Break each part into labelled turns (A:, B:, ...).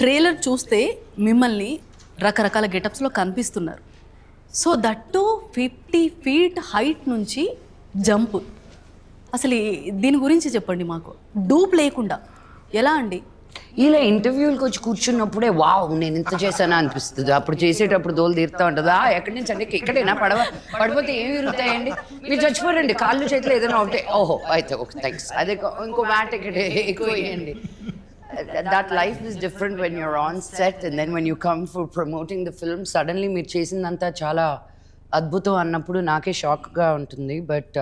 A: Trailer చూస్తే మిమ్మల్ని రకరకాల గెటప్స్లో కనిపిస్తున్నారు. So that fifty feet height నుంచి జంప్. అసలు దీని గురించి చెప్పండి మాకు. డూప్ లేకుండా. ఎలా అండి?
B: ఇలా ఇంటర్వ్యూలకు వచ్చి కూర్చున్నప్పుడే వావ్ నేను ఇంత చేశానా అనిపిస్తుంది. అప్పుడు చేసేటప్పుడు దోలు తీరుతా ఉంటుంది. ఆ ఎక్కడి నుంచి అండి? ఎక్కడైనా పడవ పడిపోతే ఏమి విరుగుతాయండి? మీరు చచ్చిపోరండి. కాళ్ళు చేతులు ఏదైనా ఉంటే. ఓహో అయితే ఓకే థ్యాంక్స్. అదే ఇంకో మ్యాట్ ఇక్కడ ఎక్కువ వేయండి that life is different when you're on set and then when you come for promoting the film suddenly మీరు చేసిందంతా చాలా అద్భుతం అన్నప్పుడు నాకే షాక్గా ఉంటుంది. బట్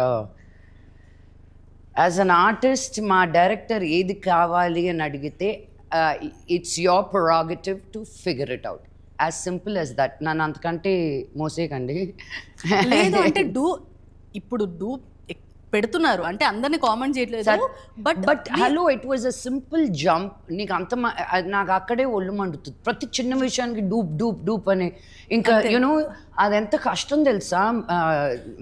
B: యాజ్ అన్ ఆర్టిస్ట్ మా డైరెక్టర్ ఏది కావాలి అని అడిగితే it's your prerogative to figure it out as simple as that నన్ను అంతకంటే మోసేయకండి.
A: అంటే డూ ఇప్పుడు డూ పెడుతున్నారు. అంటే అందరినీ కామెంట్ చేయట్లేదు. But
B: but hello it was a simple jump నీకు అంత నాకు అక్కడే ఒళ్ళు మండుతుంది. ప్రతి చిన్న విషయానికి డూప్ డూప్ డూప్ అని. ఇంకా యూనో అది ఎంత కష్టం తెలుసా?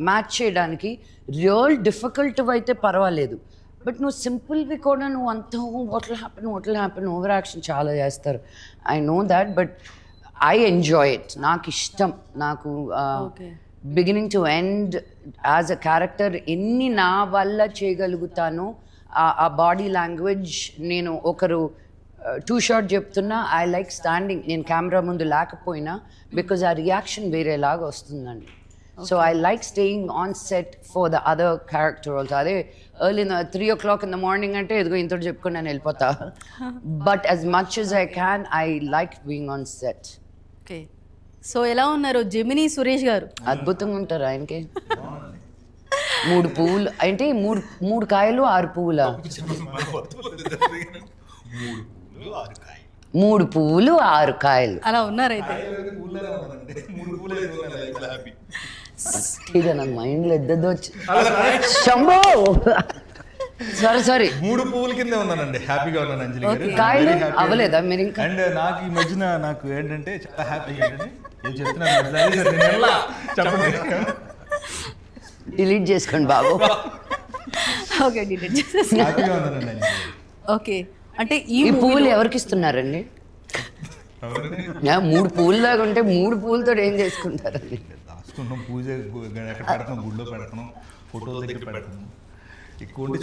B: మ్యాచ్ చేయడానికి రియల్ డిఫికల్ట్ అయితే పర్వాలేదు. బట్ నువ్వు సింపుల్వి కూడా నువ్వు అంత what'll happen what'll happen over action చాలా చేస్తారు. I know that but I enjoy it నాకు ఇష్టం. నాకు. Beginning to end as a character ఎన్ని నా వల్ల చేయగలుగుతానో ఆ- బాడీ లాంగ్వేజ్ నేను ఒకరు టూ షార్ట్ చెప్తున్నా ఐ లైక్ స్టాండింగ్ నేను కెమెరా ముందు లేకపోయినా బికాజ్ ఆ రియాక్షన్ వేరేలాగా వస్తుందండి. So I like staying on set for the other character also అదే early three o'clock in the morning అంటే ఎదుగో ఇంత చెప్పుకొని నేను వెళ్ళిపోతా. But as much as I can I like being on set
A: okay so ఎలా ఉన్నారు జెమినీ సురేష్ గారు?
B: అద్భుతంగా ఉంటారు ఆయనకి. మూడు పువ్వులు అంటే మూడు మూడు కాయలు ఆరు పువ్వుల? మూడు పువ్వులు ఆరు కాయలు.
A: అలా ఉన్నారైతే.
B: ఇది నా మైండ్లో ఎద్దదో వచ్చి. శంభో! Sorry sorry.
C: మూడు పువ్వుల కింద ఉన్నానండి. హ్యాపీగా ఉన్నాను అంజలి గారు.
B: కాయలు అవ్వలేదా మీరు ఇంకా?
C: అండ్ నాకు ఈ మధ్యన నాకు ఏంటంటే చాలా హ్యాపీగా ఏంటంటే
B: డిలీట్ చేసుకోండి బాబు.
A: Okay delete. ఓకే. అంటే ఈ
B: పువ్వులు ఎవరికి ఇస్తున్నారండి మూడు పువ్వులు దాకా ఉంటే మూడు పువ్వులతో ఏం చేసుకుంటారండి?
C: దాచుకుంటాం. పూజ ఎక్కడ పెడతాం? గుడిలో పెడతాం. ఫోటోల దగ్గర పెడతాం. ఎక్కువ ఉంటే